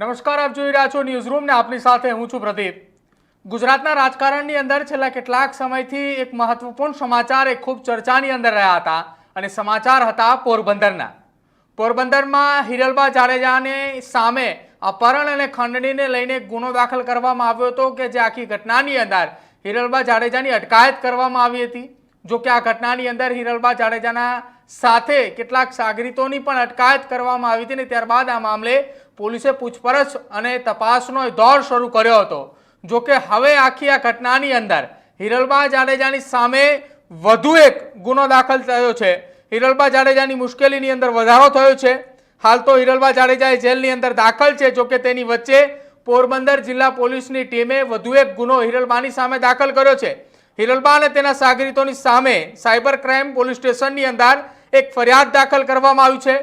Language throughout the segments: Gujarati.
નમસ્કાર, આપ જોઈ રહ્યા છો ન્યૂઝ રૂમ ને આપની સાથે હું છું પ્રદીપ. ગુજરાતના રાજકારણની અંદર છેલ્લા કેટલાક સમયથી એક મહત્વપૂર્ણ સમાચાર એ ખૂબ ચર્ચાની અંદર રહ્યા હતા અને સમાચાર હતા પોરબંદરના. પોરબંદરમાં હિરલબા જાડેજાને સામે અપહરણ અને ખંડણીને લઈને ગુનો દાખલ કરવામાં આવ્યો હતો કે જે આખી ઘટનાની અંદર હિરલબા જાડેજાની અટકાયત કરવામાં આવી હતી. જો કે આ ઘટનાની અંદર હિરલબા જાડેજાના સાથે કેટલાક સાગરીતોની પણ અટકાયત કરવામાં આવી હતી ને ત્યારબાદ આ મામલે પોલીસે પૂછપરછ અને તપાસનો દોર શરૂ કર્યો હતો. જો કે હવે આખી આ ઘટનાની અંદર હિરલબા જાડેજાની સામે વધુ એક ગુનો દાખલ થયો છે. હિરલબા જાડેજાની મુશ્કેલીની અંદર વધારો થયો છે. હાલ તો હિરલબા જાડેજા જેલની અંદર દાખલ છે. જોકે તેની વચ્ચે પોરબંદર જિલ્લા પોલીસની ટીમે વધુ એક ગુનો હિરલબાની સામે દાખલ કર્યો છે. હિરલબા અને તેના સાગરીતોની સામે સાયબર ક્રાઇમ પોલીસ સ્ટેશનની અંદર એક ફરિયાદ દાખલ કરવામાં આવી છે.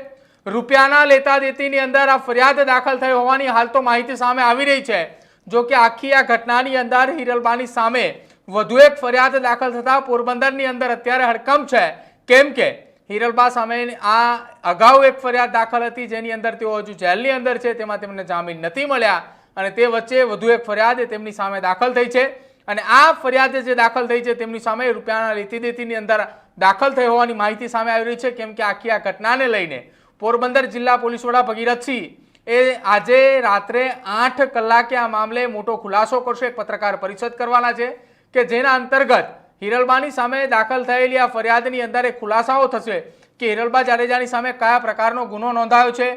રૂપિયાના લેતા દેતીની અંદર આ ફરિયાદ દાખલ થઈ હોવાની હાલ તો માહિતી સામે આવી રહી છે. જો કે આખી આ ઘટનાની અંદર હિરલબાની સામે વધુ એક ફરિયાદ દાખલ થતા પોરબંદરની અંદર અત્યારે હડકંપ છે. કેમ કે હિરલબા સામે આ અગાઉ એક ફરિયાદ દાખલ હતી જેની અંદર તેઓ હજુ જેલની અંદર છે, તેમાં તેમને જામીન નથી મળ્યા અને તે વચ્ચે વધુ એક ફરિયાદ તેમની સામે દાખલ થઈ છે. અને આ ફરિયાદ જે દાખલ થઈ છે તેમની સામે રૂપિયાના લેતી દેતીની અંદર દાખલ થઈ હોવાની માહિતી સામે આવી રહી છે, કેમ કે આખી આ ઘટનાને લઈને પોરબંદર જિલ્લા પોલીસ વડા ભગીરથસિંહ. એ આજે રાત્રે આઠ કલાકે આ મામલે મોટો ખુલાસો કરશે. એક પત્રકાર પરિષદ કરવાના છે કે જેના અંતર્ગત હિરલબાની સામે દાખલ થયેલી આ ફરિયાદની અંદર એ ખુલાસાઓ થશે કે હિરલબા જાડેજાની સામે કયા પ્રકારનો ગુનો નોંધાયો છે,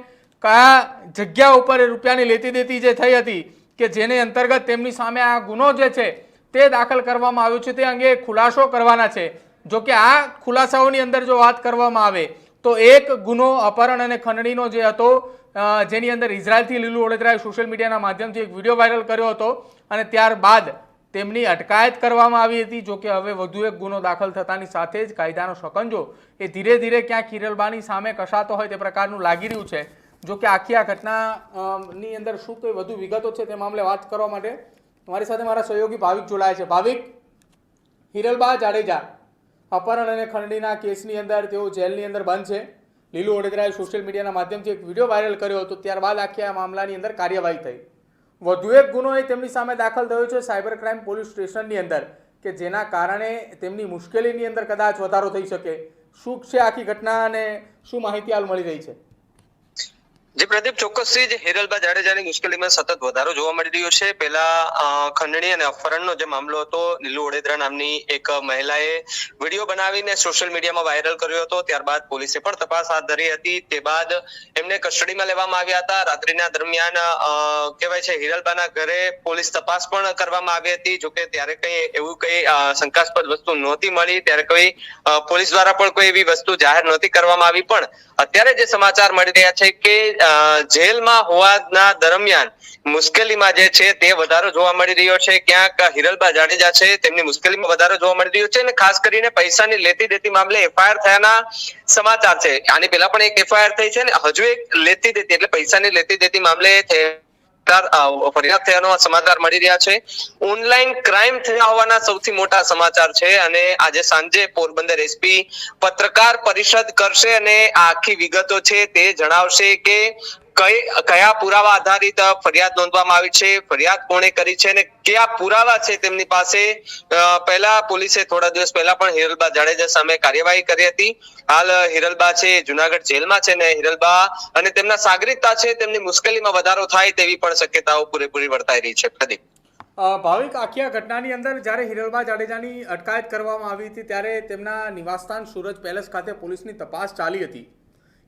કયા જગ્યા ઉપર રૂપિયાની લેતી દેતી જે થઈ હતી કે જેને અંતર્ગત તેમની સામે આ ગુનો જે છે તે દાખલ કરવામાં આવ્યો છે. તે અંગે ખુલાસો કરવાના છે. જો કે આ ખુલાસાઓની અંદર જો વાત કરવામાં આવે તો એક ગુનો અપહરણ અને ખંડણીનો જે હતો જેની અંદર ઇઝરાયલથી લીલું ઓળેદરાએ સોશિયલ મીડિયાના માધ્યમથી એક વીડિયો વાયરલ કર્યો હતો અને ત્યારબાદ તેમની અટકાયત કરવામાં આવી હતી જોકે હવે વધુ એક ગુનો દાખલ થતાની સાથે જ કાયદાનો શકંજો એ ધીરે ધીરે ક્યાંક હિરલબાની સામે કસાતો હોય તે પ્રકારનું લાગી રહ્યું છે. જોકે આખી આ ઘટનાની અંદર શું કોઈ વધુ વિગતો છે તે મામલે વાત કરવા માટે મારી સાથે મારા સહયોગી ભાવિક જોડાયા છે. ભાવિક, હિરલબા જાડેજા. અપહરણ અને ખંડણીના કેસની અંદર તેઓ જેલની અંદર બંધ છે. લીલુ ઓડેદરાએ સોશિયલ મીડિયાના માધ્યમથી એક વીડિયો વાયરલ કર્યો હતો, ત્યારબાદ આખી આ મામલાની અંદર કાર્યવાહી થઈ. વધુ એક ગુનો એ તેમની સામે દાખલ થયો છે સાયબર ક્રાઇમ પોલીસ સ્ટેશનની અંદર, કે જેના કારણે તેમની મુશ્કેલીની અંદર કદાચ વધારો થઈ શકે. શું છે આખી ઘટના અને શું માહિતી હાલ મળી રહી છે? જી પ્રદીપ ચોક્કસથી જ હિરલબા જાડેજાની મુશ્કેલીમાં સતત વધારો જોવા મળી રહ્યો છે. પહેલા ખંડણી અને અપહરણનો જે મામલો હતો નીલુ ઓડેદરા નામની એક મહિલાએ વીડિયો બનાવીને સોશિયલ મીડિયામાં વાયરલ કર્યો હતો. ત્યારબાદ પોલીસે પણ તપાસ હાથ ધરી હતી. તે બાદ એમને કસ્ટડીમાં લેવામાં આવ્યા હતા. રાત્રિના દરમિયાન કહેવાય છે, હિરલબાના ઘરે પોલીસ તપાસ પણ કરવામાં આવી હતી. જોકે ત્યારે કઈ એવું કઈ શંકાસ્પદ વસ્તુ નહોતી મળી. ત્યારે કોઈ પોલીસ દ્વારા પણ કોઈ એવી વસ્તુ જાહેર નહોતી કરવામાં આવી. પણ અત્યારે જે સમાચાર મળી રહ્યા છે કે જેલમાં હોવાના દરમિયાન મુશ્કેલીમાં જે છે તે વધારો જોવા મળી રહ્યો છે. ક્યાંક હિરલબા જાડેજા છે તેમની મુશ્કેલીમાં વધારો જોવા મળી રહ્યો છે અને ખાસ કરીને પૈસાની લેતી દેતી મામલે એફઆઈઆર થયાના સમાચાર છે. આની પહેલા પણ એક એફઆઈઆર થઈ છે ને હજુ એક લેતી દેતી એટલે પૈસાની લેતી દેતી મામલે ફરિયાદ અ, ફરિયાદ થયાનો સમાચાર મળી રહ્યા છે. ઓનલાઈન ક્રાઇમ થયા હોવાના સૌથી મોટા સમાચાર છે અને આજે સાંજે પોરબંદર એસપી પત્રકાર પરિષદ કરશે અને આખી વિગતો છે તે જણાવશે કે કયા પુરાવા આધારિત ફરિયાદ નોંધવામાં આવી છે, ફરિયાદ કોણે કરી છે અને કયા પુરાવા છે તેમની પાસે? પહેલા પોલીસે થોડા દિવસ પહેલા પણ હિરલબા જાડેજા સામે કાર્યવાહી કરી હતી. હાલ હિરલબા છે, જુનાગઢ જેલમાં છે ને હિરલબા અને તેમના સાગરિકતા છે, તેમની મુશ્કેલીમાં વધારો થાય તેવી પણ શક્યતાઓ પૂરેપૂરી વર્તાઈ રહી છે. પ્રદીપ. ભાવિક આખી આ ઘટનાની અંદર જ્યારે હિરલબા જાડેજાની અટકાયત કરવામાં આવી હતી ત્યારે તેમના નિવાસસ્થાન સુરજ પેલેસ ખાતે પોલીસની તપાસ ચાલી હતી.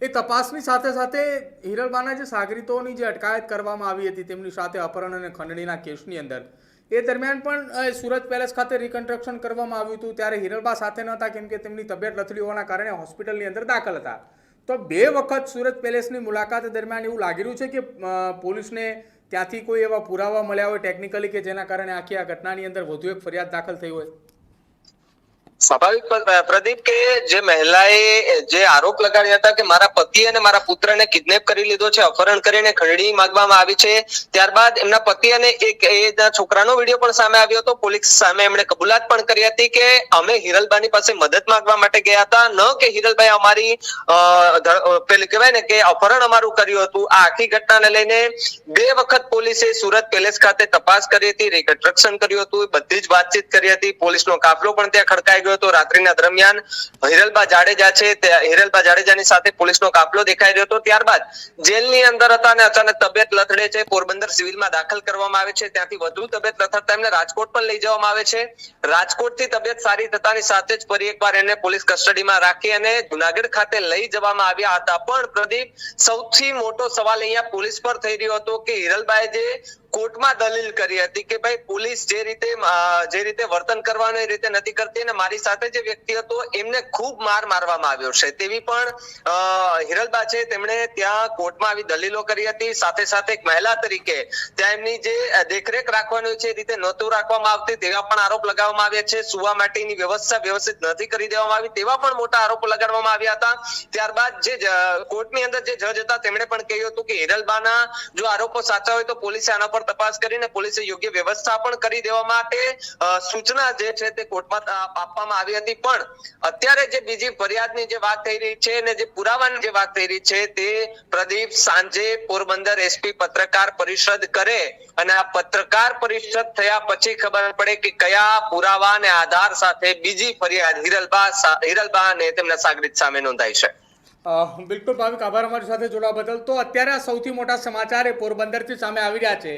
એ તપાસની સાથે સાથે હિરલબાના જે સાગરીતોની જે અટકાયત કરવામાં આવી હતી તેમની સાથે અપહરણ અને ખંડણીના કેસની અંદર, એ દરમિયાન પણ સુરત પેલેસ ખાતે રિકન્સ્ટ્રક્શન કરવામાં આવ્યું હતું. ત્યારે હિરલબા સાથે નહોતા કેમ કે તેમની તબિયત લથડી હોવાના કારણે હોસ્પિટલની અંદર દાખલ હતા. તો બે વખત સુરત પેલેસની મુલાકાત દરમિયાન એવું લાગી રહ્યું છે કે પોલીસને ત્યાંથી કોઈ એવા પુરાવા મળ્યા હોય ટેકનિકલી કે જેના કારણે આખી આ ઘટનાની અંદર વધુ એક ફરિયાદ દાખલ થઈ હોય? સ્વાભાવિક પ્રદીપ, કે જે મહિલાએ જે આરોપ લગાડ્યા હતા કે મારા પતિ અને મારા પુત્રને કિડનેપ કરી લીધો છે, અપહરણ કરીને ખંડણી માંગવામાં આવી છે, ત્યારબાદ એમના પતિ અને એક છોકરાનો વીડિયો પણ સામે આવ્યો હતો. પોલીસ સામે એમણે કબૂલાત પણ કરી હતી કે અમે હિરલબાની પાસે મદદ માંગવા માટે ગયા હતા. ન કે હિરલભાઈ અમારી પેલું કહેવાય ને કે અપહરણ અમારું કર્યું હતું. આ આખી ઘટનાને લઈને બે વખત પોલીસે સુરત પેલેસ ખાતે તપાસ કરી હતી રિકન્સ્ટ્રક્શન કર્યું હતું, બધી જ વાતચીત કરી હતી. પોલીસનો કાફલો પણ ત્યાં ખડકાઈ ગયો હતો રાત્રિના દરમિયાન. હિરલબા જાડેજા છે હિરલબા જાડેજાની સાથે પોલીસનો કાફલો દેખાઈ રહ્યો હતો. ત્યારબાદ જેલની અંદર હતા અને અચાનક તબિયત લથડે છે. પોરબંદર સિવિલમાં દાખલ કરવામાં આવે છે. ત્યાંથી વધુ તબિયત લથડતા એમને રાજકોટ પણ લઈ જવામાં આવે છે. રાજકોટથી તબિયત સારી થતાની સાથે જ ફરી એકવાર એને પોલીસ કસ્ટડીમાં રાખી અને જુનાગઢ ખાતે લઈ જવામાં આવ્યા હતા. પણ પ્રદીપ, સૌથી મોટો સવાલ અહીંયા પોલીસ પર થઈ રહ્યો હતો કે હિરલબાએ જે કોર્ટમાં દલીલ કરી હતી કે ભાઈ પોલીસ જે રીતે જે રીતે વર્તન કરવાનું એ રીતે નથી કરતી અને મારી સાથે જે વ્યક્તિ હતો એમને ખૂબ માર મારવામાં આવ્યો છે. તેવી પણ હિરલબા છે તેમણે ત્યાં કોર્ટમાં આવી દલીલો કરી હતી. સાથે સાથે એક મહિલા તરીકે ત્યાં એમની જે દેખરેખ રાખવાની છે એ રીતે નહોતું રાખવામાં આવતી તેવા પણ આરોપ લગાવવામાં આવ્યા છે. સુવા માટેની વ્યવસ્થા વ્યવસ્થિત નથી કરી દેવામાં આવી તેવા પણ મોટા આરોપો લગાડવામાં આવ્યા હતા. ત્યારબાદ જ- કોર્ટની અંદર જે જજ હતા તેમણે પણ કહ્યું હતું કે હિરલબાના જો આરોપો સાચા હોય તો પોલીસે આના પર તપાસ કરીને પોલીસે યોગ્ય વ્યવસ્થા પણ કરી દેવા માટે સૂચના જે છે તે કોર્ટમાં આપવામાં આવી હતી. પણ અત્યારે જે બીજી ફરિયાદની જે વાત થઈ રહી છે અને જે પુરાવાની જે વાત થઈ રહી છે તે પ્રદીપ સાંજે પોરબંદર એસપી પત્રકાર પરિષદ કરે અને આ પત્રકાર પરિષદ થયા પછી ખબર પડે કે કયા પુરાવા અને આધાર સાથે બીજી ફરિયાદ હિરલબા હિરલબા અને તેમના સાગરીત સામે નોંધાઈ છે. બિલકુલ ભાવિક આભાર અમારી સાથે જોડાવા બદલ. તો અત્યારે સૌથી મોટા સમાચાર એ પોરબંદરથી સામે આવી રહ્યા છે.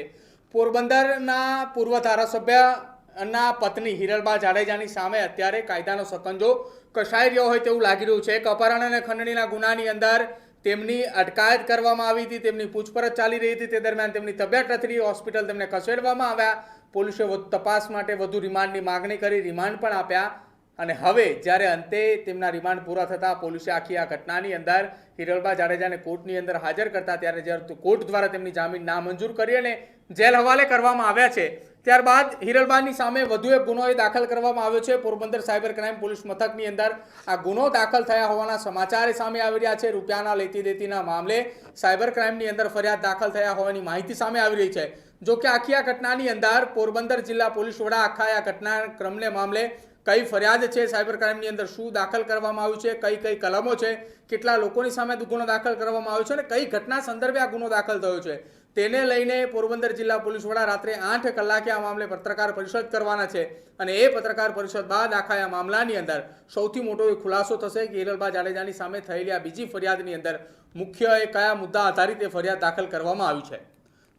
પોરબંદરના પૂર્વ ધારાસભ્યના પત્ની હિરલબા જાડેજાની સામે અત્યારે કાયદાનો સકંજો કસાઈ રહ્યો હોય તેવું લાગી રહ્યું છે. એક અપહરણ અને ખંડણીના ગુનાની અંદર તેમની અટકાયત કરવામાં આવી હતી, તેમની પૂછપરછ ચાલી રહી હતી. તે દરમિયાન તેમની તબિયત લથડી હોસ્પિટલ તેમને ખસેડવામાં આવ્યા. પોલીસે તપાસ માટે વધુ રિમાન્ડની માગણી કરી, રિમાન્ડ પણ આપ્યા. અને હવે જ્યારે અંતે તેમના રિમાન્ડ પૂરા થતા પોલીસે આખી આ ઘટનાની અંદર હિરલબા જાડેજાને કોર્ટની અંદર હાજર કરતા ત્યારે જ્યારે કોર્ટ દ્વારા તેમની જામીન નામંજૂર કરી અને જેલ હવાલે કરવામાં આવ્યા છે, ત્યારબાદ હિરલબાની સામે વધુ એક ગુનો એ દાખલ કરવામાં આવ્યો છે. પોરબંદર સાયબર ક્રાઇમ પોલીસ મથકની અંદર આ ગુનો દાખલ થયા હોવાના સમાચાર સામે આવી રહ્યા છે. રૂપિયાના લેતી દેતીના મામલે સાયબર ક્રાઇમની અંદર ફરિયાદ દાખલ થયા હોવાની માહિતી સામે આવી રહી છે. જો કે આખી આ ઘટનાની અંદર પોરબંદર જિલ્લા પોલીસ વડા આખા આ ઘટના ક્રમને મામલે કઈ ફરિયાદ છે સાયબર ક્રાઇમની અંદર, શું દાખલ કરવામાં આવ્યું છે, કઈ કઈ કલમો છે, કેટલા લોકોની સામે ગુનો દાખલ કરવામાં આવ્યો છે અને કઈ ઘટના સંદર્ભે આ ગુનો દાખલ થયો છે. તેને લઈને પોરબંદર જિલ્લા પોલીસ વડા રાત્રે આઠ કલાકે આ મામલે પત્રકાર પરિષદ કરવાના છે અને એ પત્રકાર પરિષદ બાદ આખા આ મામલાની અંદર સૌથી મોટો એ ખુલાસો થશે કે હિરલબા જાડેજાની સામે થયેલી આ બીજી ફરિયાદની અંદર મુખ્ય એ કયા મુદ્દા આધારિત એ ફરિયાદ દાખલ કરવામાં આવી છે.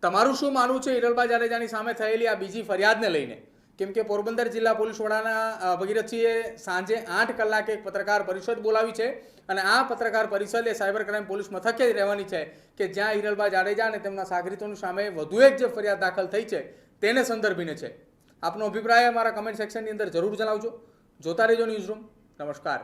તમારું શું માનવું છે હિરલબા જાડેજાની સામે થયેલી આ બીજી ફરિયાદને લઈને? કેમ કે પોરબંદર જિલ્લા પોલીસ વડાના ભગીરથસિંહે સાંજે આઠ કલાકે એક પત્રકાર પરિષદ બોલાવી છે અને આ પત્રકાર પરિષદ એ સાયબર ક્રાઇમ પોલીસ મથકે જ રહેવાની છે કે જ્યાં હિરલબા જાડેજા અને તેમના સાગરીતોની સામે વધુ એક જે ફરિયાદ દાખલ થઈ છે તેને સંદર્ભીને છે. આપનો અભિપ્રાય અમારા કમેન્ટ સેક્શનની અંદર જરૂર જણાવજો. જોતા રહેજો ન્યૂઝરૂમ નમસ્કાર.